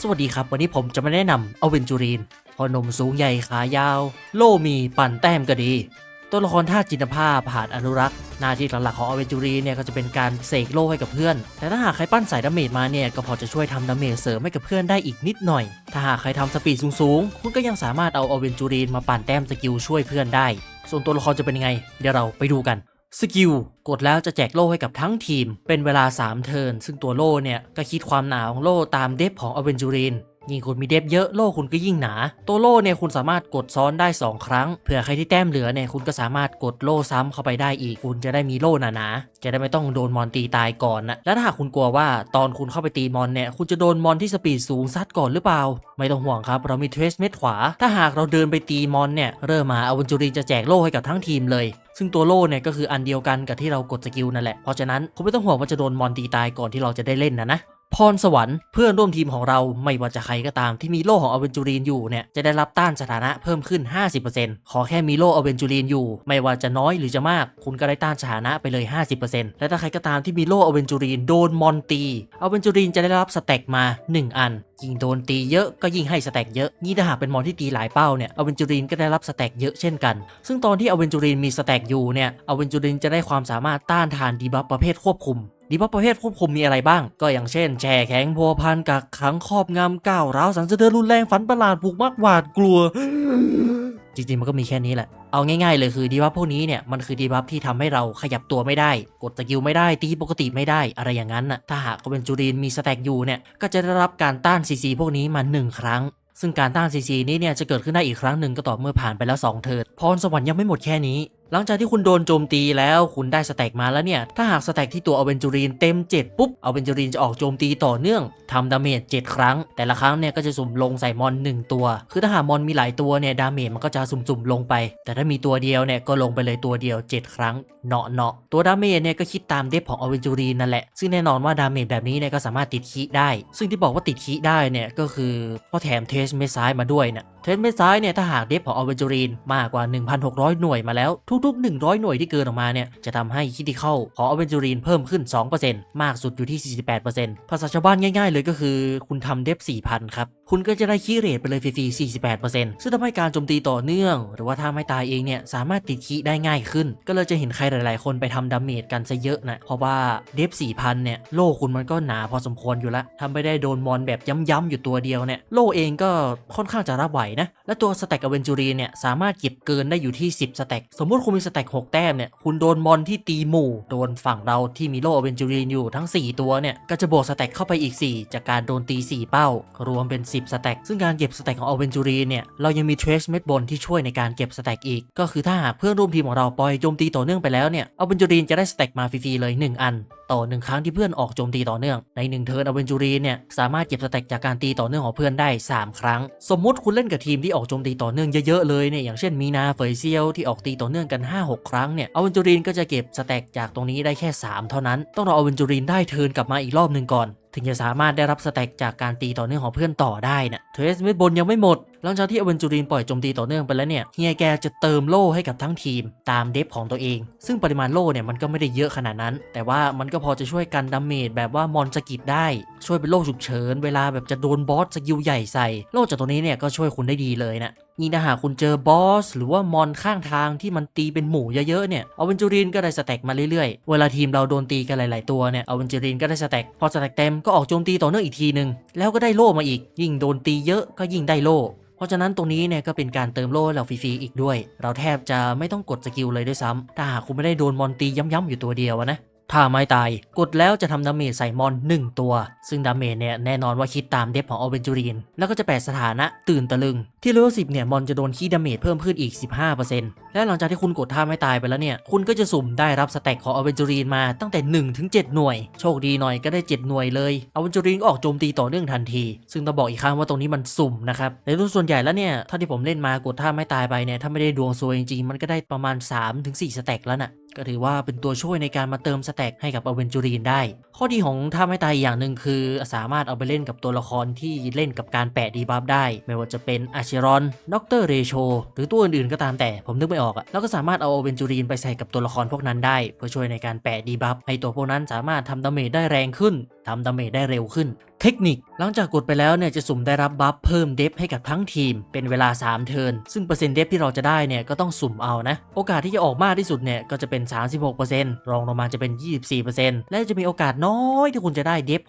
สวัสดีครับ วันนี้ผมจะมาแนะนำอเวนจูรีนพอนมสูงใหญ่ขายาว โล่มีปั่นแต้มก็ดี ตัวละครธาจินตภาพผ่านอนุรักษ์ หน้าที่หลักๆของอเวนจูรีเนี่ยก็จะเป็นการเสกโลให้กับเพื่อน แต่ถ้าหากใครปั้นสายดาเมจมาเนี่ยก็พอจะช่วยทำดาเมจเสริมให้กับเพื่อนได้อีกนิดหน่อย ถ้าหากใครทำสปีดสูงๆ คุณก็ยังสามารถเอาอเวนจูรีนมาปั่นแต้มสกิลช่วยเพื่อนได้ ส่วนตัวละครจะเป็นยังไง เดี๋ยวเราไปดูกัน สกิลกดแล้วจะแจกโล่ให้กับทั้งทีม เป็นเวลา 3 เทิร์นซึ่งตัวโล่เนี่ยก็คิดความหนาของโล่ตามเดฟของอเวนจูรินยิ่งคุณมีเดฟเยอะโล่คุณก็ยิ่งหนา ตัวโล่เนี่ยคุณสามารถกดซ้อนได้ 2 ครั้ง เผื่อใครที่แต้มเหลือเนี่ยคุณก็สามารถกดโล่ซ้ำเข้าไปได้อีก คุณจะได้มีโล่หนาๆจะได้ไม่ต้องโดนมอนตีตายก่อนนะและถ้าหากคุณกลัวว่าตอนคุณเข้าไปตีมอนเนี่ยคุณจะโดนมอนที่สปีดสูงซัดก่อนหรือเปล่า ไม่ต้องห่วงครับ เรามีเทรสเม็ดขวา ถ้าหากเราเดินไปตีมอนเนี่ยเริ่มมาอเวนจูรินจะแจกโล่ให้กับทั้งทีมเลย ซึ่งตัวโล่เนี่ยก็คืออันเดียวกันกับที่เรากดสกิลนั่นแหละเพราะฉะนั้นคุณไม่ต้องห่วงว่าจะโดนมอนตีตายก่อนที่เราจะได้เล่นนะนะ พรสวรรค์เพื่อนร่วมทีมของเราไม่ว่าจะใครก็ตามที่มีโล่ของอเวนจูรีนอยู่เนี่ยจะได้รับต้านสถานะเพิ่มขึ้น 50%ขอแค่มีโล่อเวนจูรีนอยู่ ไม่ว่าจะน้อยหรือจะมาก คุณก็ได้ต้านสถานะไปเลย 50%และถ้าใครก็ตามที่มีโล่อเวนจูรีนโดนมอนตีอเวนจูรีนจะได้รับสเต็กมา 1 อันยิ่งโดนตีเยอะก็ยิ่งให้สเต็กเยอะ นี่ถ้าหากเป็นมอนที่ตีหลายเป้าเนี่ยอเวนจูรินก็ได้รับสเต็กเยอะเช่นกัน ซึ่งตอนที่อเวนจูรินมีสเต็กอยู่เนี่ยอเวนจูรินจะได้ความสามารถต้านทานดีบัฟประเภทควบคุม ดีบัฟประเภทควบคุมมีอะไรบ้าง ก็อย่างเช่น แช่แข็งพัวพันกักขังครอบงำก้าวร้าวสันสะเทือนรุนแรงฝันประหลาดผูกมักหวาดกลัว จริงๆ มันก็มีแค่นี้แหละ เอาง่ายๆเลยคือดีบัฟพวกนี้เนี่ยมันคือดีบัฟที่ทำให้เราขยับตัวไม่ได้ กดสกิลไม่ได้ตีปกติไม่ได้อะไรอย่างนั้นน่ะถ้าหากเป็นจูรินมีสแต็กอยู่เนี่ยก็จะได้รับการต้านซีซีพวกนี้มา 1 ครั้งซึ่งการต้านซีซีนี้เนี่ยจะเกิดขึ้นได้อีกครั้งหนึ่งก็ต่อเมื่อผ่านไปแล้ว2เทิร์นพรสวรรค์ยังไม่หมดแค่นี้ หลังจากที่คุณโดนโจมตีแล้วคุณได้สแต็กมาแล้วเนี่ย ถ้าหากสแต็กที่ตัวอเวนจูรีนเต็ม 7 ปุ๊บอเวนจูรีนจะออกโจมตีต่อเนื่องทำดาเมจ7ครั้ง แต่ละครั้งเนี่ยก็จะสุ่มลงใส่มอน 1 ตัว คือถ้าหากมอนมีหลายตัวเนี่ยดาเมจมันก็จะสุ่มๆลงไป แต่ถ้ามีตัวเดียวเนี่ยก็ลงไปเลยตัวเดียว 7 ครั้งเนาะเนาะตัวดาเมจเนี่ยก็คิดตามเดฟของอเวนจูรีนนั่นแหละซึ่งแน่นอนว่าดาเมจแบบนี้เนี่ยก็สามารถติดคีได้ ซึ่งที่บอกว่าติดคีได้เนี่ยก็คือพอแถมเทสเมซ้ายมาด้วยนะ เทนเมซ้ายเนี่ยถ้าหากเดฟของอเวนจูรีนมากกว่า 1,600 หน่วยมาแล้วทุกๆ 100 หน่วยที่เกินออกมาเนี่ยจะทำให้คิติเข้าของอเวนจูรีนเพิ่มขึ้น 2%มากสุดอยู่ที่ 48%ภาษาชาวบ้านง่ายๆ เลยก็คือ คุณทำเดฟ4,000 ครับคุณก็จะได้คีเรทไปเลยฟรีๆ48%ซึ่งทำให้การโจมตีต่อเนื่อง หรือว่าถ้าไม่ตายเองเนี่ยสามารถติดคีได้ง่ายขึ้น ก็เลยจะเห็นใครหลาย ๆ คนไปทำดาเมจกันซะเยอะนะเพราะว่าเดฟ4,000เนี่ยโล่คุณมันก็หนาพอสมควรอยู่ละทำไม่ได้โดนมอนแบบย้ำๆอยู่ตัวเดียวเนี่ยโล่เองก็ค่อนข้างจะรับไหวนะและตัวสแต็กอเวนจูรีเนี่ยสามารถเก็บเกินได้อยู่ที่ 10 สแต็กสมมุติคุณมีสแต็ก6แต้มเนี่ยคุณโดนมอนที่ตีหมู่โดนฝั่งเราที่มีโล่อเวนจูรีอยู่ทั้ง 4 ตัวเนี่ยก็จะบวกสแต็กเข้าไปอีก 4 จากการโดนตี 4 เป้า รวมเป็น10สแต็กซึ่งการเก็บสแต็กของอเวนจูรีเนี่ย เรายังมีเทรสเม็ดบนที่ช่วยในการเก็บสแต็กอีก ก็คือถ้าหากเพื่อนร่วมทีมของเราปล่อยโจมตีต่อเนื่องไปแล้วเนี่ยอเวนจูรีนจะได้สแต็กมาฟรีๆเลย 1 อัน ต่อหนึ่งครั้งที่เพื่อนออกโจมตีต่อเนื่อง ในหนึ่งเทิร์นอเวนจูรีเนี่ยสามารถเก็บสแต็กจากการตีต่อเนื่องของเพื่อนได้ 3 ครั้ง สมมุติคุณเล่นกับทีมที่ออกโจมตีต่อเนื่องเยอะๆเลยเนี่ยอย่างเช่นมีนาเฟยเซียวที่ออกตีต่อเนื่องกัน 5-6 ครั้งเนี่ยอเวนจูรีนก็จะเก็บสแต็กจากตรงนี้ได้แค่ 3 เท่านั้น ต้องรออเวนจูรีนได้เทิร์นกลับมาอีกรอบหนึ่งก่อน ถึงจะสามารถได้รับสแต็กจากการตีต่อเนื่องของเพื่อนต่อได้นะเทรสเมดบนยังไม่หมด หลังจากที่อเวนจูรินปล่อยโจมตีต่อเนื่องไปแล้วเนี่ยเฮียแกจะเติมโล่ให้กับทั้งทีมตามเดฟของตัวเอง ซึ่งปริมาณโล่เนี่ยมันก็ไม่ได้เยอะขนาดนั้น แต่ว่ามันก็พอจะช่วยกันดาเมจแบบว่ามอนสกิดได้ ช่วยเป็นโล่ฉุกเฉิน เวลาแบบจะโดนบอสสกิลใหญ่ใส่ โล่จากตัวนี้เนี่ยก็ช่วยคุณได้ดีเลยนะยิ่งถ้าหากคุณเจอบอส หรือว่ามอนข้างทางที่มันตีเป็นหมู่เยอะๆเนี่ยอเวนจูรินก็ได้สแต็กมาเรื่อยๆ เวลาทีมเราโดนตีกันหลายๆตัวเนี่ยอเวนจูรินก็ได้สแต็กพอสแต็กเต็มก็ออกโจมตีต่อเนื่องอีกทีนึงแล้วก็ได้โล่มาอีก ยิ่งโดนตีเยอะก็ยิ่งได้โล่เพราะฉะนั้นตรงนี้เนี่ยก็เป็นการเติมโล่เราฟรีๆอีกด้วย เราแทบจะไม่ต้องกดสกิลเลยด้วยซ้ำถ้าหากคุณไม่ได้โดนมอนตีย้ำๆอยู่ตัวเดียวนะถ้าไม่ตายกดแล้วจะทำดาเมจใส่มอน 1 ตัว ซึ่งดาเมจเนี่ยแน่นอนว่าคิดตามเดฟของอเวนจูรีน แล้วก็จะแปลสถานะตื่นตะลึง ที่เลเวล10 เนี่ย มอนจะโดนคีดดาเมจเพิ่มขึ้นอีก 15% และหลังจากที่คุณกดท่าไม่ตายไปแล้วเนี่ย คุณก็จะสุ่มได้รับสแต็กของอเวนจูรีนมาตั้งแต่1ถึง7หน่วย โชคดีหน่อยก็ได้ 7 หน่วยเลยอเวนจูรีนก็ออกโจมตีต่อเนื่องทันที ซึ่งต้องบอกอีกครั้งว่าตรงนี้มันสุ่มนะครับในรุ่นส่วนใหญ่แล้วเนี่ยเท่าที่ผมเล่นมากดท่าไม่ตายไปเนี่ยถ้าไม่ได้ดวงซวยจริงๆมันก็ได้ประมาณ3ถึง4สแต็กแล้วน่ะก็ถือว่าเป็นตัวช่วยในการมาเติมสแต็กให้กับอเวนจูรีนได้ ข้อดีของท่าไม่ตายอย่างหนึ่งคือ สามารถเอาไปเล่นกับตัวละครที่เล่นกับการแปะดีบัฟได้ ไม่ว่าจะเป็นอาชิรอนด็อกเตอร์เรโชหรือตัวอื่นๆก็ตามแต่ผมนึกไม่ออกอะแล้วก็สามารถเอาอเวนจูรีนไปใส่กับตัวละครพวกนั้นได้ เพื่อช่วยในการแปะดีบัฟให้ตัวพวกนั้นสามารถทำดาเมจได้แรงขึ้น ทำดาเมจได้เร็วขึ้น เทคนิคหลังจากกดไปแล้วเนี่ยจะสุ่มได้รับบัฟเพิ่มเดฟให้กับทั้งทีม เป็นเวลา 3 เทิร์นซึ่งเปอร์เซ็นต์เดฟที่เราจะได้เนี่ยก็ต้องสุ่มเอานะ โอกาสที่จะออกมากที่สุดเนี่ยก็จะเป็น 36%รองลงมาจะเป็น 24%และจะมีโอกาสน้อยที่คุณจะได้เดฟ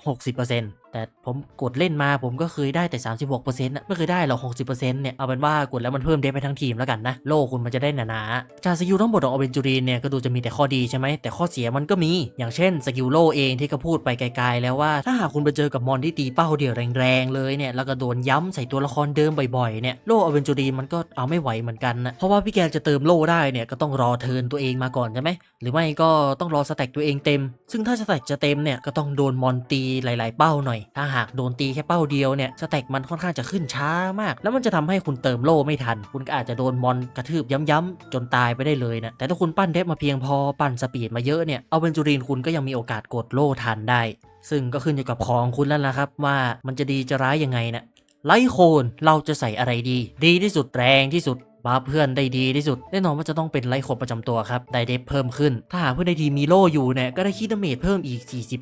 60%แต่ผมกดเล่นมาผมก็เคยได้แต่ 36%นะไม่เคยได้หรอก 60%เนี่ย เอาเป็นว่ากดแล้วมันเพิ่มเดฟไปทั้งทีมแล้วกันนะ โลคุณมันจะได้หนาๆจากสกิลทั้งหมดของอเวนจูรีนเนี่ยก็ดูจะมีแต่ข้อดีใช่ไหมแต่ข้อเสียมันก็มี อย่างเช่นสกิลโลเองที่ก็พูดไปไกลๆแล้วว่าถ้าหากคุณไปเจอกับมอนที่ตีเป้าเดี่ยวแรงๆเลยเนี่ยแล้วก็โดนย้ำใส่ตัวละครเดิมบ่อยๆเนี่ยโล่อเวนจูรีนมันก็เอาไม่ไหวเหมือนกันนะเพราะว่าพี่แกจะเติมโล่ได้เนี่ยก็ต้องรอเทินตัวเองมาก่อนใช่ไหมหรือไม่ก็ต้องรอสแต็กตัวเองเต็ม ซึ่งถ้าสแต็กจะเต็มเนี่ยก็ต้องโดนมอนตีหลาย ๆ เป้าหน่อย ถ้าหากโดนตีแค่เป้าเดียวเนี่ยสแต็กมันค่อนข้างจะขึ้นช้ามาก แล้วมันจะทำให้คุณเติมโล่ไม่ทัน คุณก็อาจจะโดนมอนกระทืบย้ำๆจนตายไปได้เลยนะแต่ถ้าคุณปั้นเทปมาเพียงพอปั้นสปีดมาเยอะเนี่ยเอาเวนจูรีนคุณก็ยังมีโอกาสกดโลทันได้ ซึ่งก็ขึ้นอยู่กับของคุณแล้วล่ะครับ ว่ามันจะดีจะร้ายยังไงนะไลโคนเราจะใส่อะไรดี ดีที่สุดแรงที่สุดบาเพื่อนได้ดีที่สุดแน่นอนว่าจะต้องเป็นไลโคนประจำตัวครับ ได้เดฟเพิ่มขึ้น ถ้าหากเพื่อนได้ดีมีโลอยู่เนี่ยก็ได้คิดเมจเพิ่มอีก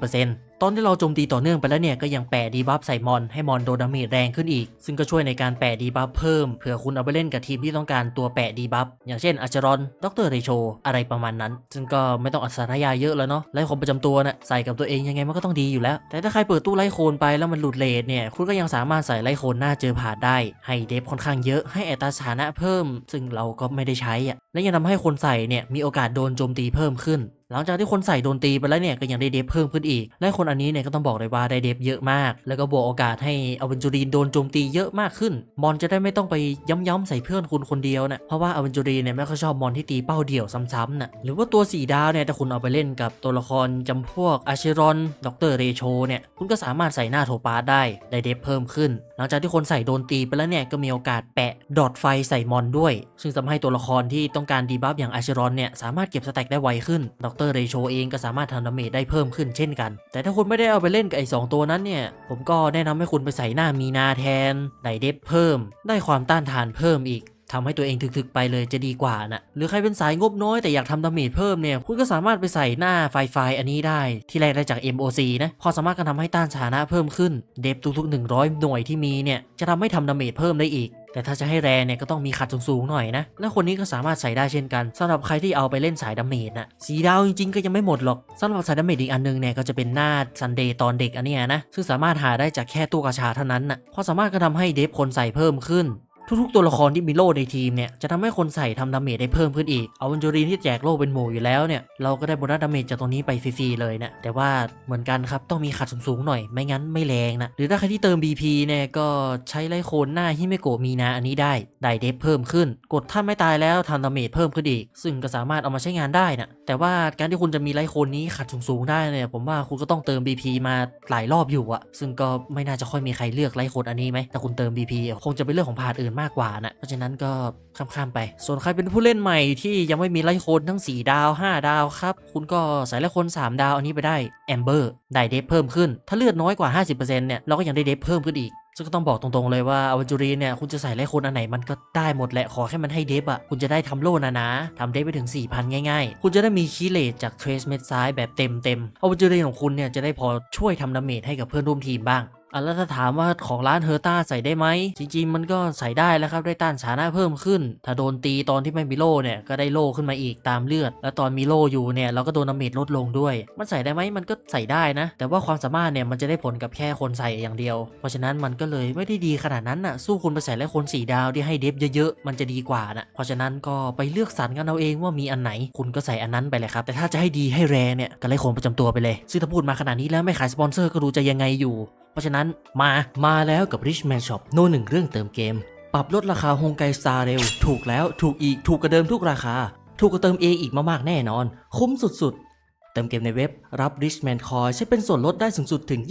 40%ตอนที่เราโจมตีต่อเนื่องไปแล้วเนี่ยก็ยังแปะดีบัฟใส่มอนให้มอนโดนดาเมจแรงขึ้นอีก ซึ่งก็ช่วยในการแปะดีบัฟเพิ่มเผื่อคุณเอาไปเล่นกับทีมที่ต้องการตัวแปะดีบัฟอย่างเช่นอัชรอนดรเรโชอะไรประมาณนั้น ซึ่งก็ไม่ต้องอัศรยาเยอะแล้วเนาะไลท์โคนประจำตัวน่ะใส่กับตัวเองยังไงมันก็ต้องดีอยู่แล้ว แต่ถ้าใครเปิดตู้ไลท์โคนไปแล้วมันหลุดเลทเนี่ยคุณก็ยังสามารถใส่ไลท์โคนหน้าเจอผ่านได้ให้เดฟค่อนข้างเยอะให้อัตราสถานะเพิ่ม ซึ่งเราก็ไม่ได้ใช้อะและยังทำให้คนใส่เนี่ยมีโอกาสโดนโจมตีเพิ่มขึ้นหลังจากที่คนใส่โดนตีไปแล้วเนี่ยก็ยังได้เดฟเพิ่มขึ้นอีก และคนอันนี้เนี่ยก็ต้องบอกเลยว่าได้เดฟเยอะมาก แล้วก็บวกโอกาสให้อเวนจูรีนโดนโจมตีเยอะมากขึ้น มอนจะได้ไม่ต้องไปย้ำๆใส่เพื่อนคุณคนเดียวนะเพราะว่าอเวนจูรีนเนี่ยไม่ค่อยชอบมอนที่ตีเป้าเดี่ยวซ้ำๆนะหรือว่าตัวสีดาวเนี่ยถ้าคุณเอาไปเล่นกับตัวละครจำพวกอาชิรอนด็อกเตอร์เรโชเนี่ยคุณก็สามารถใส่หน้าโทปาได้ได้เดฟเพิ่มขึ้น หลังจากที่คนใส่โดนตีไปแล้วเนี่ยก็มีโอกาสแปะดอทไฟใส่มอนด้วย ซึ่งทำให้ตัวละครที่ต้องการดีบัฟอย่างอาชิรอนเนี่ยสามารถเก็บสแต็กได้ไวขึ้นดตอร์เรโชเองก็สามารถทำดาเมจได้เพิ่มขึ้นเช่นกัน แต่ถ้าคุณไม่ได้เอาไปเล่นกับไอ้สองตัวนั้นเนี่ย ผมก็แนะนำให้คุณไปใส่หน้ามีนาแทน ได้เดฟเพิ่ม ได้ความต้านทานเพิ่มอีก ทำให้ตัวเองถึกๆไปเลยจะดีกว่านะหรือใครเป็นสายงบน้อยแต่อยากทำดาเมจเพิ่มเนี่ย คุณก็สามารถไปใส่หน้าไฟไฟอันนี้ได้ ที่แรกได้จาก MOC นะความสามารถการทำให้ต้านสถานะเพิ่มขึ้น เดฟทุกๆ 100 หน่วยที่มีเนี่ย จะทำให้ทำดาเมจเพิ่มได้อีก แต่ถ้าจะให้แรงเนี่ยก็ต้องมีขัดสูงๆหน่อยนะ และคนนี้ก็สามารถใส่ได้เช่นกันสำหรับใครที่เอาไปเล่นสายดาเมจนะสีดาวจริงๆก็ยังไม่หมดหรอกสำหรับสายดาเมจอีกอันนึงเนี่ยก็จะเป็นหน้าซันเดย์ตอนเด็กอันนี้นะ ซึ่งสามารถหาได้จากแค่ตู้กาชาเท่านั้นนะความสามารถก็ทำให้เดฟคนใส่เพิ่มขึ้น ทุกๆ ตัวละครที่มีโล่ในทีมเนี่ยจะทำให้คนใส่ทำดาเมจได้เพิ่มขึ้นอีก เอาวันจูรีนที่แจกโล่เป็นหมู่อยู่แล้วเนี่ยเราก็ได้โบนัสดาเมจจากตรงนี้ไปฟรีๆเลยนะแต่ว่าเหมือนกันครับต้องมีขัดสูงๆหน่อยไม่งั้นไม่แรงนะหรือถ้าใครที่เติม BP เนี่ยก็ใช้ไล่โคนหน้าฮิเมโกะมีนาอันนี้ได้ได้เดฟเพิ่มขึ้น กดท่านไม่ตายแล้วทำดาเมจเพิ่มขึ้นอีก ซึ่งก็สามารถเอามาใช้งานได้นะแต่ว่าการที่คุณจะมีไล่โคนนี้ขัดสูงๆได้เนี่ยผมว่าคุณก็ต้องเติม BP มาหลายรอบอยู่อะซึ่งก็ไม่น่าจะค่อยมีใครเลือกไล่โคนอันนี้ไหมแต่คุณเติม BP คงจะเป็นเรื่องของพาร์ทอื่นมากกว่านะเพราะฉะนั้นก็ข้ามๆไป ส่วนใครเป็นผู้เล่นใหม่ที่ยังไม่มีไล่คนทั้ง 4 ดาว 5 ดาวครับ คุณก็ใส่ไล่คน 3 ดาวอันนี้ไปได้แอมเบอร์ได้เดฟเพิ่มขึ้น ถ้าเลือดน้อยกว่า 50%เนี่ยเราก็ยังได้เดฟเพิ่มขึ้นอีกซึ่งก็ต้องบอกตรงๆเลยว่าอวัจูรีเนี่ยคุณจะใส่ไล่คนอันไหนมันก็ได้หมดแหละขอแค่มันให้เดฟอะคุณจะได้ทำโล่นะนะทำเดฟไปถึง 4,000 ง่ายๆ คุณจะได้มีคีเลตจากเทรสเม็ดซ้ายแบบเต็มเต็มๆอวัจูรีของคุณเนี่ยจะได้พอช่วยทำดาเมจให้กับเพื่อนร่วมทีมบ้าง อะแล้วถ้าถามว่าของร้านเฮอร์ต้าใส่ได้ไหม จริง ๆ มันก็ใส่ได้แล้วครับได้ต้านสถานะเพิ่มขึ้น ถ้าโดนตีตอนที่ไม่มีโล่เนี่ยก็ได้โล่ขึ้นมาอีกตามเลือด แล้วตอนมีโล่อยู่เนี่ยเราก็โดนดาเมจลดลงด้วย มันใส่ได้ไหมมันก็ใส่ได้นะ แต่ว่าความสามารถเนี่ยมันจะได้ผลกับแค่คนใส่อย่างเดียว เพราะฉะนั้นมันก็เลยไม่ได้ดีขนาดนั้นน่ะสู้คุณไปใส่แล้วคนสีดาวที่ให้เดฟเยอะๆมันจะดีกว่านะเพราะฉะนั้นก็ไปเลือกสรรกันเอาเองว่ามีอันไหนคุณก็ใส่อันนั้นไปเลยครับแต่ถ้าจะให้ดีให้แรงเนี่ยก็เลยคนประจำตัวไปเลยซึ่งถ้าพูดมาขนาดนี้แล้วไม่ขายสปอนเซอร์ก็รู้จะยังไงอยู่ เพราะฉะนั้นมามาแล้วกับ Richman Shop โน่หนึ่งเรื่องเติมเกม ปรับลดราคาฮงไกสตาร์เร็ว ถูกแล้วถูกอีก ถูกกว่าเดิมทุกราคา ถูกกว่าเติมเองอีกมากๆแน่นอน คุ้มสุดๆ เติมเกมในเว็บรับ Richman Coin ใช้เป็นส่วนลดได้สูงสุดถึง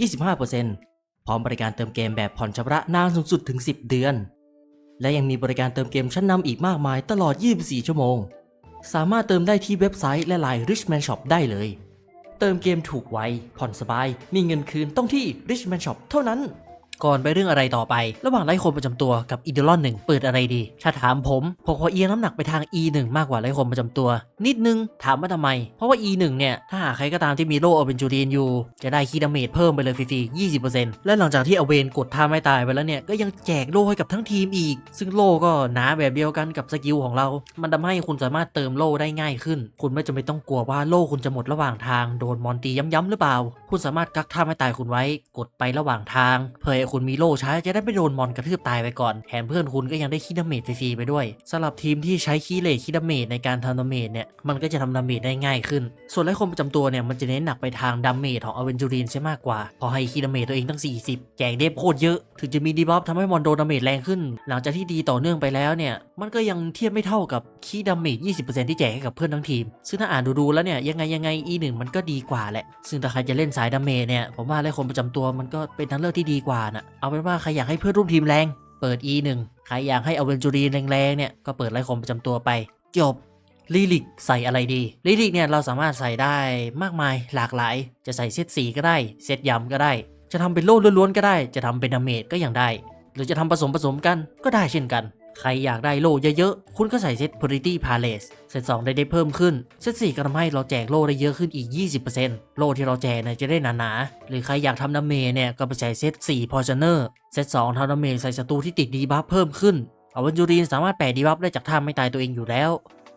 25%พร้อมบริการเติมเกมแบบผ่อนชำระนานสูงสุดถึง 10 เดือน และยังมีบริการเติมเกมชั้นนำอีกมากมายตลอด 24 ชั่วโมง สามารถเติมได้ที่เว็บไซต์และไลน์ Richman Shop ได้เลย เติมเกมถูกไว ผ่อนสบาย มีเงินคืนต้องที่ Richman Shop เท่านั้น ก่อนไปเรื่องอะไรต่อไป ระหว่างไล่คนประจำตัวกับอีเดลอนหนึ่งเปิดอะไรดี ถ้าถามผมผมขอเอียงน้ำหนักไปทาง E1 มากกว่าไล่คนประจำตัว นิดนึงถามว่าทำไม เพราะว่า E1 เนี่ยถ้าหากใครก็ตามที่มีโล่เอเวนจูรีนอยู่ จะได้คีดาเมจเพิ่มไปเลยฟรีๆ20%และหลังจากที่อเวนกดท่าไม่ตายไปแล้วเนี่ยก็ยังแจกโล่ให้กับทั้งทีมอีก ซึ่งโล่ก็หนาแบบเดียวกันกับสกิลของเรา มันทำให้คุณสามารถเติมโล่ได้ง่ายขึ้น คุณไม่จำเป็นต้องกลัวว่าโล่คุณจะหมดระหว่างทางโดนมอนตีย้ำๆหรือเปล่า คุณสามารถกักท่าไม่ตายคุณไว้ กดไประหว่างทางเพื่อคุณมีโล่ใช้จะได้ไม่โดนมอนกระทืบตายไปก่อนแถมเพื่อนคุณก็ยังได้คีดาเมจฟรีไปด้วยสำหรับทีมที่ใช้คีเลคีดาเมจในการทำดาเมจเนี่ยมันก็จะทำดาเมจได้ง่ายขึ้น ส่วนไลคนประจำตัวเนี่ยมันจะเน้นหนักไปทางดาเมจของอเวนจูรินใช่มากกว่า พอให้คีดาเมจตัวเองตั้ง 40 แจกเดฟโคตรเยอะ ถึงจะมีดีบัฟทำให้มอนโดนดาเมจแรงขึ้น หลังจากที่ดีต่อเนื่องไปแล้วเนี่ยมันก็ยังเทียบไม่เท่ากับคีดาเมจ20%ที่แจกให้กับเพื่อนทั้งทีม ซึ่งถ้าอ่านดูๆแล้วเนี่ยยังไงยังไง E1 มันก็ดีกว่าแหละซึ่งถ้าใครจะเล่นสายดาเมจเนี่ยผมว่าไลคนประจำตัวมันก็เป็นทางเลือกที่ดีกว่านะเอาเป็นว่าใครอยากให้เพื่อนร่วมทีมแรง เปิด E1 ใครอยากให้อเวนจูรีแรงๆเนี่ยก็เปิดไล่คมประจำตัวไป จบลิลิกใส่อะไรดีลิลิกเนี่ยเราสามารถใส่ได้มากมายหลากหลาย จะใส่เซตสีก็ได้เซตยำก็ได้ จะทำเป็นโล่ล้วนๆก็ได้ จะทำเป็นดาเมจก็ยังได้ หรือจะทำผสมผสมกันก็ได้เช่นกัน ใครอยากได้โล่เยอะๆ คุณก็ใส่เซต Purity Palace เซต2ได้ได้เพิ่มขึ้น เซต4ก็ทำให้เราแจกโล่ได้เยอะขึ้นอีก 20%โล่ที่เราแจกเนี่ยจะได้หนาๆ หรือใครอยากทำดาเมจเนี่ยก็ไปใส่เซต4 Poisoner เซต2ทำดาเมจใส่ศัตรูที่ติดดีบัฟเพิ่มขึ้นอวันจูรีนสามารถแปะดีบัฟได้จากท่าไม่ตายตัวเองอยู่แล้ว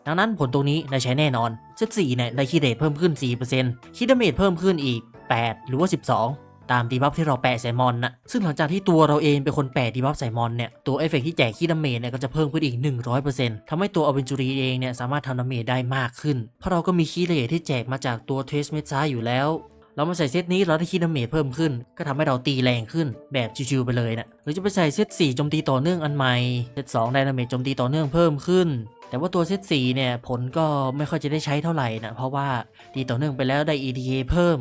ดังนั้นผลตรงนี้ได้ใช้แน่นอน เซต4เนี่ยได้คีเรทเพิ่มขึ้น 4%คีดาเมจเพิ่มขึ้นอีก 8 หรือว่า 12 ตามดีบัฟที่เราแปะใส่มอนนะซึ่งหลังจากที่ตัวเราเองเป็นคนแปะดีบัฟใส่มอนเนี่ยตัวเอฟเฟกต์ที่แจกคีดาเมจเนี่ยก็จะเพิ่มขึ้นอีก 100%ทำให้ตัวอเวนจูรีเองเนี่ยสามารถทำดาเมจได้มากขึ้น เพราะเราก็มีคีเรทที่แจกมาจากตัวเทสเมซ่าอยู่แล้วเรามาใส่เซตนี้เราได้คีดาเมจเพิ่มขึ้น ก็ทำให้เราตีแรงขึ้นแบบชิวๆไปเลยนะหรือจะไปใส่เซต4โจมตีต่อเนื่องอันใหม่เซต2ได้ดาเมจโจมตีต่อเนื่องเพิ่มขึ้น แต่ว่าตัวเซต4เนี่ยผลก็ไม่ค่อยจะได้ใช้เท่าไหร่นะเพราะว่าตีต่อเนื่องไปแล้วได้ EDA เพิ่ม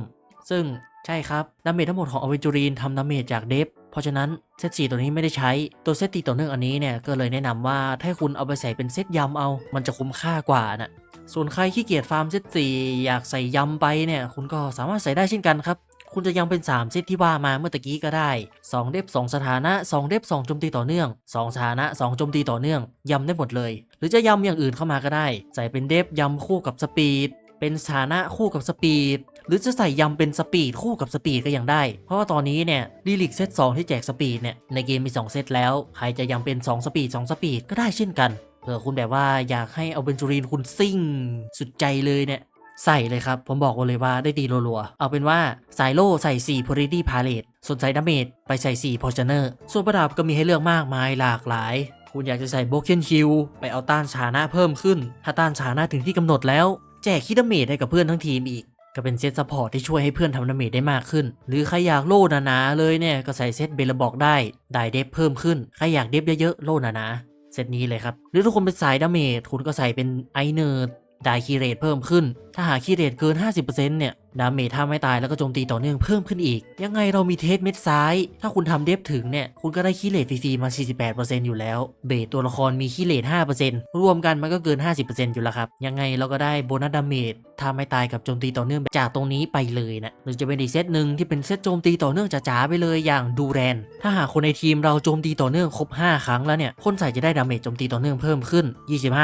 ซึ่งใช่ครับดาเมจทั้งหมดของอเวนจูรีนทำดาเมจจากเดฟเพราะฉะนั้นเซต4ตัวนี้ไม่ได้ใช้ ตัวเซตตีต่อเนื่องอันนี้เนี่ยก็เลยแนะนำว่าถ้าคุณเอาไปใส่เป็นเซตยำเอา มันจะคุ้มค่ากว่านะส่วนใครขี้เกียจฟาร์มเซต4อยากใส่ยำไปเนี่ยคุณก็สามารถใส่ได้เช่นกันครับ คุณจะยังเป็น 3 เซตที่ว่ามาเมื่อตะกี้ก็ได้ 2 เดฟ2 สถานะ 2 เดฟ2โจมตีต่อเนื่อง 2 สถานะ 2 โจมตีต่อเนื่องยำได้หมดเลย หรือจะยำอย่างอื่นเข้ามาก็ได้ ใส่เป็นเดฟยำคู่กับสปีด เป็นสถานะคู่กับสปีด หรือจะใส่ยำเป็นสปีดคู่กับสปีดก็ยังได้ เพราะว่าตอนนี้เนี่ยดีลิกเซต2ที่แจกสปีดเนี่ยในเกมมี 2 เซตแล้ว ใครจะยำเป็น 2 สปีด 2 สปีดก็ได้เช่นกันเผื่อคุณแบบว่าอยากให้เอาเบนจูรีนคุณซิ่ง สุดใจเลยเนี่ยใส่เลยครับ ผมบอกเลยว่าได้ตีรัวๆ เอาเป็นว่าสายโล่ใส่ 4 Purity p a l e t e ส่วนสายดาเมจไปใส่ 4 Poisoner ส่วนประดับก็มีให้เลือกมากมายหลากหลาย คุณอยากจะใส่ Broken Hill ไปเอาต้านชานะเพิ่มขึ้น ถ้าต้านชานะถึงที่กำหนดแล้ว แจกคิดาเมจให้กับเพื่อนทั้งทีมอีก ก็เป็นเซตซัพพอร์ตที่ช่วยให้เพื่อนทำดาเมจได้มากขึ้น หรือใครอยากโล่นานาเลยเนี่ยก็ใส่เซตเบลบอกได้ ได้เดฟเพิ่มขึ้น ใครอยากเดฟเยอะๆโล่นานาเซตนี้เลยครับ หรือถ้าคุณเป็นสายดาเมจคุณก็ใส่เป็นไอเนอร์ได้คีเรทเพิ่มขึ้น ถ้าหาคีเรทเกิน 50%เนี่ย ดาเมจถ้าไม่ตายแล้วก็โจมตีต่อเนื่องเพิ่มขึ้นอีก ยังไงเรามีเทสเม็ดซ้าย ถ้าคุณทำเดฟถึงเนี่ยคุณก็ได้คีเรทฟรีมา 48%อยู่แล้ว เบสตัวละครมีคีเรท5%รวมกันมันก็เกิน 50%อยู่แล้วครับ ยังไงเราก็ได้โบนัสดาเมจถ้าไม่ตายกับโจมตีต่อเนื่องจากตรงนี้ไปเลยนะหรือจะเป็นอีกเซตหนึ่งที่เป็นเซตโจมตีต่อเนื่องจ๋าๆไปเลยอย่างดูแรน ถ้าหากคนในทีมเราโจมตีต่อเนื่องครบ 5 ครั้งแล้วเนี่ยคนใส่จะได้ดาเมจโจมตีต่อเนื่องเพิ่มขึ้น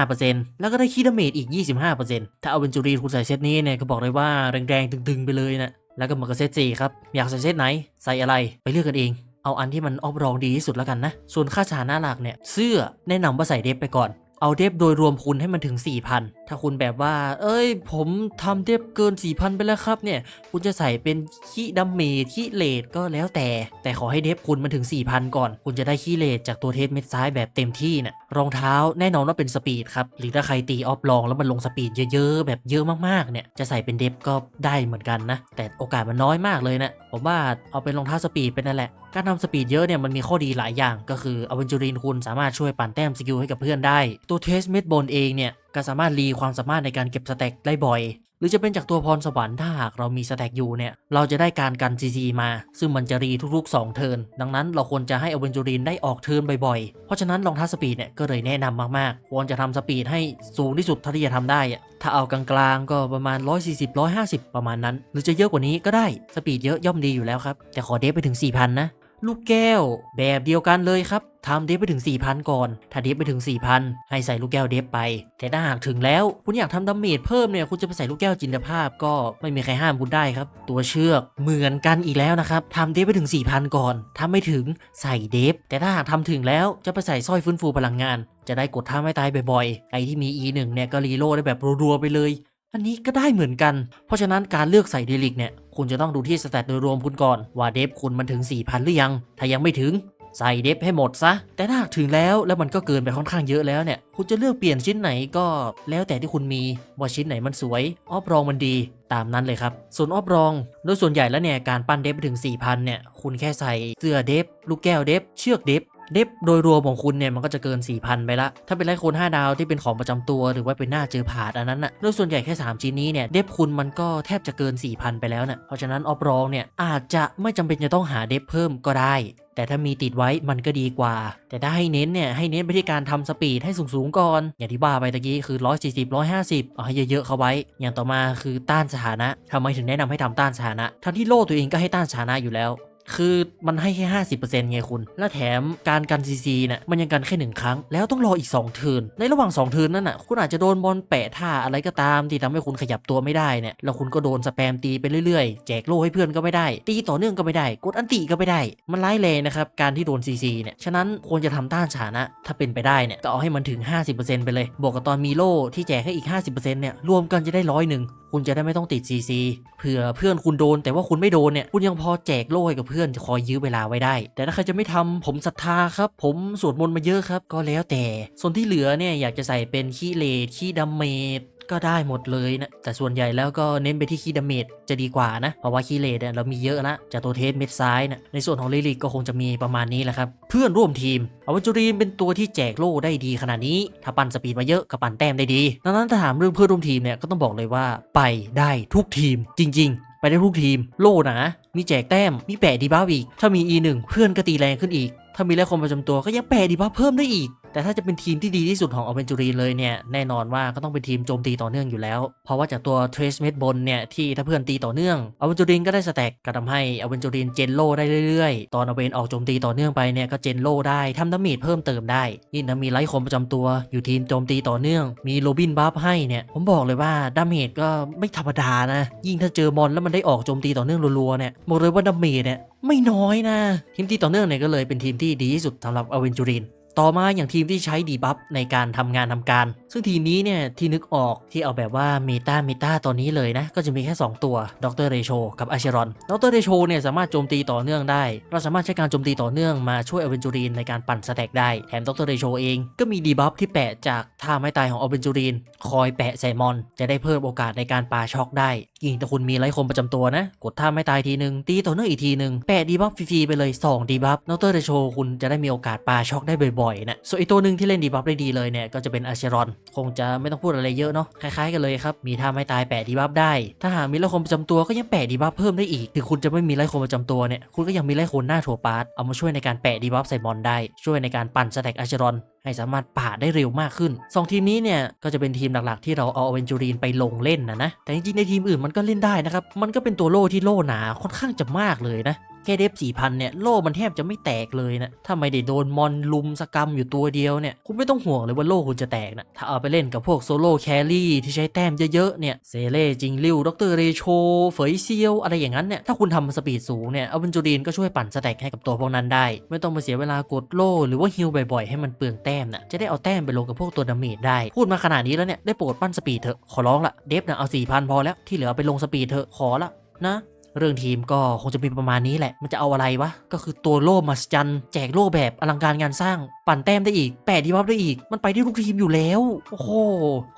25%แล้วก็ได้คีดาเมจอีก 25%ถ้าเอาเป็นจูรีคุณใส่เซตนี้เนี่ยก็บอกเลยว่าแรงๆดึงไปเลยนะแล้วก็มากระเซตสี่ครับ อยากใส่เซตไหน ใส่อะไรไปเลือกกันเอง เอาอันที่มันออฟรองดีที่สุดแล้วกันนะ ส่วนค่าชาหน้าหลักเนี่ย เสื้อแนะนำว่าใส่เดฟไปก่อน เอาเดฟโดยรวมคุณให้มันถึง 4,000 ถ้าคุณแบบว่า เอ้ย ผมทำเดฟเกิน 4,000 ไปแล้วครับเนี่ย คุณจะใส่เป็นขี้ดัมเมจขี้เลดก็แล้วแต่ แต่ขอให้เดฟคุณมันถึง 4,000 ก่อน คุณจะได้ขี้เลดจากตัวเทสเม็ดซ้ายแบบเต็มที่น่ะรองเท้าแน่นอนว่าเป็นสปีดครับ หรือถ้าใครตีออฟลองแล้วมันลงสปีดเยอะๆ แบบเยอะมากๆ เนี่ย จะใส่เป็นเดฟก็ได้เหมือนกันนะ แต่โอกาสมันน้อยมากเลยนะ ผมว่าเอาเป็นรองเท้าสปีดเป็นนั่นแหละ การทำสปีดเยอะเนี่ยมันมีข้อดีหลายอย่างก็คืออเวนจูรินคุณสามารถช่วยปั่นแต้มสกิลให้กับเพื่อนได้ ตัวเทสเม็ดบนเองเนี่ยก็สามารถรีความสามารถในการเก็บสแต็กได้บ่อย หรือจะเป็นจากตัวพรสวรรค์ถ้าหากเรามีสแต็กอยู่เนี่ยเราจะได้การกันซีซีมา ซึ่งมันจะรีทุกๆ 2 เทิร์นดังนั้นเราควรจะให้อเวนจูรินได้ออกเทิร์นบ่อยๆ เพราะฉะนั้นรองเท้าสปีดเนี่ยก็เลยแนะนำมากๆ ควรจะทำสปีดให้สูงที่สุดเท่าที่จะทำได้อะถ้าเอากลางๆก็ประมาณ 140 150 ประมาณนั้น หรือจะเยอะกว่านี้ก็ได้สปีดเยอะย่อมดีอยู่แล้วครับแต่ขอเดฟไปถึง 4,000 นะ ลูกแก้ว แบบเดียวกันเลยครับทำเดฟไปถึง 4,000 ก่อน ถ้าเดฟไปถึง 4,000 ให้ใส่ลูกแก้วเดฟไป แต่ถ้าหากถึงแล้ว คุณอยากทำดาเมจเพิ่มเนี่ย คุณจะไปใส่ลูกแก้วจินตภาพก็ไม่มีใครห้ามคุณได้ครับ ตัวเชือกเหมือนกันอีกแล้วนะครับทำเดฟไปถึง 4,000 ก่อนถ้าไม่ถึงใส่เดฟ แต่ถ้าหากทำถึงแล้วจะไปใส่สร้อยฟื้นฟูพลังงาน จะได้กดท่าไม่ตายบ่อยๆ ไอที่มี E1 เนี่ยก็รีโลได้แบบรัวๆไปเลย อันนี้ก็ได้เหมือนกัน เพราะฉะนั้นการเลือกใส่เดลิกเนี่ย คุณจะต้องดูที่สแตทโดยรวมคุณก่อน ว่าเดฟคุณมันถึง 4,000 หรือยัง ถ้ายังไม่ถึงใส่เดฟให้หมดซะ แต่ถ้าถึงแล้วแล้วมันก็เกินไปค่อนข้างเยอะแล้วเนี่ย คุณจะเลือกเปลี่ยนชิ้นไหนก็แล้วแต่ที่คุณมี ว่าชิ้นไหนมันสวย ออฟรองมันดี ตามนั้นเลยครับ ส่วนออฟรอง โดยส่วนใหญ่แล้วเนี่ย การปั้นเดฟไปถึง 4,000 เนี่ย คุณแค่ใส่เสื้อเดฟลูกแก้วเดฟเชือกเดฟ เดฟโดยรวมของคุณเนี่ยมันก็จะเกิน 4,000 ไปละ ถ้าเป็นไลท์โคน5ดาวที่เป็นของประจำตัว หรือว่าเป็นหน้าเจอผาดอันนั้นน่ะโดยส่วนใหญ่แค่ 3 ชิ้นนี้เนี่ยเดฟคุณมันก็แทบจะเกิน 4,000 ไปแล้วน่ะเพราะฉะนั้นออฟรองเนี่ยอาจจะไม่จำเป็นจะต้องหาเดฟเพิ่มก็ได้ แต่ถ้ามีติดไว้มันก็ดีกว่า แต่ถ้าให้เน้นเนี่ยให้เน้นไปที่การทำสปีดให้สูงๆก่อน อย่างที่บ้าไปตะกี้คือ 140 150 เอาให้เยอะๆเข้าไว้ อย่างต่อมาคือต้านสถานะทำไมถึงแนะนำให้ทำต้านสถานะทั้งที่โล่ตัวเองก็ให้ต้านสถานะอยู่แล้ว คือมันให้แค่50%ไงคุณ และแถมการกันซีซีเนี่ยมันยังกันแค่หนึ่งครั้ง แล้วต้องรออีก2เทิร์นในระหว่าง2เทิร์นนั่นน่ะคุณอาจจะโดนบอลแปะท่าอะไรก็ตามที่ทำให้คุณขยับตัวไม่ได้เนี่ยแล้วคุณก็โดนสแปมตีไปเรื่อยๆ แจกโล่ให้เพื่อนก็ไม่ได้ ตีต่อเนื่องก็ไม่ได้ กดอันติก็ไม่ได้ มันร้ายแรงนะครับการที่โดนซีซีเนี่ยฉะนั้นควรจะทำต้านฉานะ ถ้าเป็นไปได้เนี่ยก็เอาให้มันถึง 50%ไปเลยบวกกับตอนมีโล่ที่แจกให้อีก 50%เนี่ยรวมกันจะได้ร้อยหนึ่งคุณจะได้ไม่ต้องติด CC เผื่อเพื่อนคุณโดน แต่ว่าคุณไม่โดนเนี่ยคุณยังพอแจกโล่ให้กับพื่อนจะคอยยื้อเวลาไว้ได้ แต่ถ้าใครจะไม่ทำผมศรัทธาครับ ผมสวดมนต์มาเยอะครับ ก็แล้วแต่ ส่วนที่เหลือเนี่ยอยากจะใส่เป็นขี้เลดขี้ดัมเมจก็ได้หมดเลยนะ แต่ส่วนใหญ่แล้วก็เน้นไปที่คีย์ดาเมจจะดีกว่านะ เพราะว่าคีย์เลดเนี่ยเรามีเยอะละจากตัวเทสเม็ดซ้ายนะในส่วนของลิลิกก็คงจะมีประมาณนี้แหละครับ เพื่อนร่วมทีมอวัจรีนเป็นตัวที่แจกโล่ได้ดีขนาดนี้ ถ้าปั่นสปีดมาเยอะก็ปั่นแต้มได้ดี ดังนั้นถ้าถามเรื่องเพื่อนร่วมทีมเนี่ยก็ต้องบอกเลยว่าไปได้ทุกทีมจริง ๆ ไปได้ทุกทีม โล่นะ มีแจกแต้ม มีแปะดีบ้าอีก ถ้ามี E1 เพื่อนก็ตีแรงขึ้นอีก ถ้ามีแร่คนประจำตัวก็ยังแปะดีบ้าเพิ่มได้อีก แต่ถ้าจะเป็นทีมที่ดีที่สุดของอเวนจูรีเลยเนี่ยแน่นอนว่าก็ต้องเป็นทีมโจมตีต่อเนื่องอยู่แล้ว เพราะว่าจากตัวเทรสเมดบนเนี่ยที่ถ้าเพื่อนตีต่อเนื่องอเวนจูรินก็ได้สแต็กก็ทำให้อเวนจูรินเจนโลได้เรื่อยๆ ตอนอเวนออกโจมตีต่อเนื่องไปเนี่ยก็เจนโลได้ทำดาเมจเพิ่มเติมได้ยิ่งถ้ามีไลท์คมประจำตัวอยู่ทีมโจมตีต่อเนื่อง มีโรบินบัฟให้เนี่ยผมบอกเลยว่าดาเมจก็ไม่ธรรมดานะ ยิ่งถ้าเจอมอนแล้วมันได้ออกโจมตีต่อเนื่องรัวๆเนี่ยบอกเลยว่าดาเมจเนี่ยไม่น้อยนะทีมตีต่อเนื่องเนี่ยก็เลยเป็นทีมที่ดีที่สุดสำหรับอเวนจูริน ต่อมาอย่างทีมที่ใช้ดีบัฟในการทำงานทำการ ซึ่งทีมนี้เนี่ยที่นึกออกที่เอาแบบว่าเมตาเมตาตอนนี้เลยนะ ก็จะมีแค่ 2 ตัวดรเรโชกับอาเชรอนดรเรโชเนี่ยสามารถโจมตีต่อเนื่องได้ เราสามารถใช้การโจมตีต่อเนื่องมาช่วยอเวนจูรีนในการปั่นสแต็กได้ แถมดรเรโชเองก็มีดีบัฟที่แปะจากท่าไม้ตายของอเวนจูรีนคอยแปะใส่มอน จะได้เพิ่มโอกาสในการปาช็อกได้ยิ่งถ้าคุณมีไลท์คมประจำตัวนะ กดท่าไม้ตายทีหนึ่งตีต่อเนื่องอีกทีหนึ่งแปะดีบัฟฟรีๆไปเลย2ดีบัฟดรเรโชคุณจะได้มีโอกาสปาช็อกได้บ่อยๆนะส่วนอีกตัวหนึ่งที่เล่นดีบัฟได้ดีเลยเนี่ยก็จะเป็นอาเชรอน คงจะไม่ต้องพูดอะไรเยอะเนาะคล้ายๆกันเลยครับมีท่าไม่ตายแปะดีบัฟได้ ถ้าหากมีไล่คมประจำตัวก็ยังแปะดีบัฟเพิ่มได้อีกถึงคุณจะไม่มีไล่คมประจำตัวเนี่ยคุณก็ยังมีไล่คนหน้าถั่วปาร์ตเอามาช่วยในการแปะดีบัฟใส่มอนได้ช่วยในการปั่นสแต็กอาเชรอน ให้สามารถป่าดได้เร็วมากขึ้น 2 ทีมนี้เนี่ยก็จะเป็นทีมหลักๆ ที่เราเอาอเวนจูรีนไปลงเล่นนะนะ แต่จริงๆในทีมอื่นมันก็เล่นได้นะครับ มันก็เป็นตัวโล่ที่โล่หนาค่อนข้างจะมากเลยนะแค่เดฟสี่พันเนี่ยโล่มันแทบจะไม่แตกเลยนะ ถ้าไม่ได้โดนมอนลุมสกรรมอยู่ตัวเดียวเนี่ย คุณไม่ต้องห่วงเลยว่าโล่คุณจะแตกนะ ถ้าเอาไปเล่นกับพวกโซโล่แครี่ที่ใช้แต้มเยอะๆเนี่ย เซเล่จิงลิวด็อกเตอร์เรโชเฟยเซียว อะไรอย่างนั้นเนี่ย ถ้าคุณทำสปีดสูงเนี่ย เอาเวนจูรีนก็ช่วยปั่นสแต็กให้กับตัวพวกนั้นได้ ไม่ต้องมาเสียเวลากดโล่หรือว่าฮิลบ่อยๆ ให้มันเปลืองแต้มนะจะได้เอาแต้มไปลงกับพวกตัวดาเมจได้ พูดมาขนาดนี้แล้วเนี่ยได้โปรดปั้นสปีดเถอะ ขอร้องละเดฟนะเอาสี่พันพอแล้วที่เหลือไปลงสปีดเถอะขอละนะเรื่องทีมก็คงจะมีประมาณนี้แหละ มันจะเอาอะไรวะ ก็คือตัวโล่มาสจัน แจกโล่แบบอลังการงานสร้าง ปั่นแต้มได้อีก แปะดีบัฟได้อีก มันไปได้ทุกทีมอยู่แล้ว โอ้โห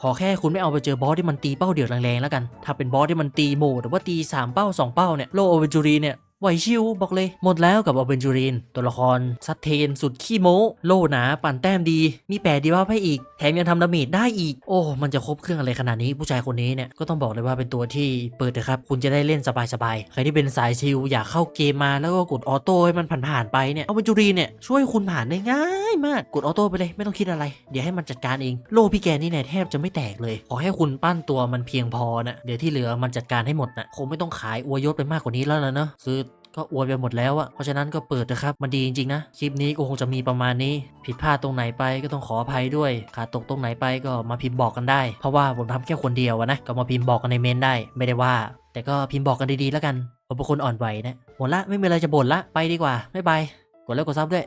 ขอแค่คุณไม่เอาไปเจอบอสที่มันตีเป้าเดี่ยวแรงๆแล้วกัน ถ้าเป็นบอสที่มันตีโหมดหรือว่าตี 3 เป้า 2 เป้าเนี่ย โล่โอเวนจูรีเนี่ย ไหวชิวบอกเลย หมดแล้วกับอเวนจูริน ตัวละครซัดเทน สุดขี้โม้ โลหนา ปั่นแต้มดี มีแปดดีว่าให้อีก แถมยังทำดาเมจได้อีก โอ้ มันจะครบเครื่องอะไรขนาดนี้ ผู้ชายคนนี้เนี่ย ก็ต้องบอกเลยว่าเป็นตัวที่เปิดเถอะครับ คุณจะได้เล่นสบายๆ ใครที่เป็นสายชิลอยากเข้าเกมมาแล้วก็กดออโต้ให้มันผ่านๆไปเนี่ยอเวนจูรินเนี่ยช่วยคุณผ่านได้ง่ายมาก กดออโต้ไปเลยไม่ต้องคิดอะไร เดี๋ยวให้มันจัดการเอง โลพี่แกนี่เนี่ยแทบจะไม่แตกเลย ขอให้คุณปั้นตัวมันเพียงพอนะเดี๋ยวที่เหลือมันจัดการให้หมดนะคงไม่ต้องขายอวยยศไปมากกว่านี้แล้วนะเนอะคือ ก็อวยไปหมดแล้วอะเพราะฉะนั้นก็เปิดนะครับ มันดีจริงๆนะ คลิปนี้ก็คงจะมีประมาณนี้ ผิดพลาดตรงไหนไปก็ต้องขออภัยด้วย ขาดตกตรงไหนไปก็มาพิมพ์บอกกันได้ เพราะว่าผมทำแค่คนเดียวอะนะ ก็มาพิมพ์บอกกันในเมนได้ ไม่ได้ว่า แต่ก็พิมพ์บอกกันดีๆแล้วกันผมเป็นคนอ่อนไหวนะ หมดละ ไม่มีอะไรจะบ่นละ ไปดีกว่า ไม่ไป กดไลค์กดซับด้วย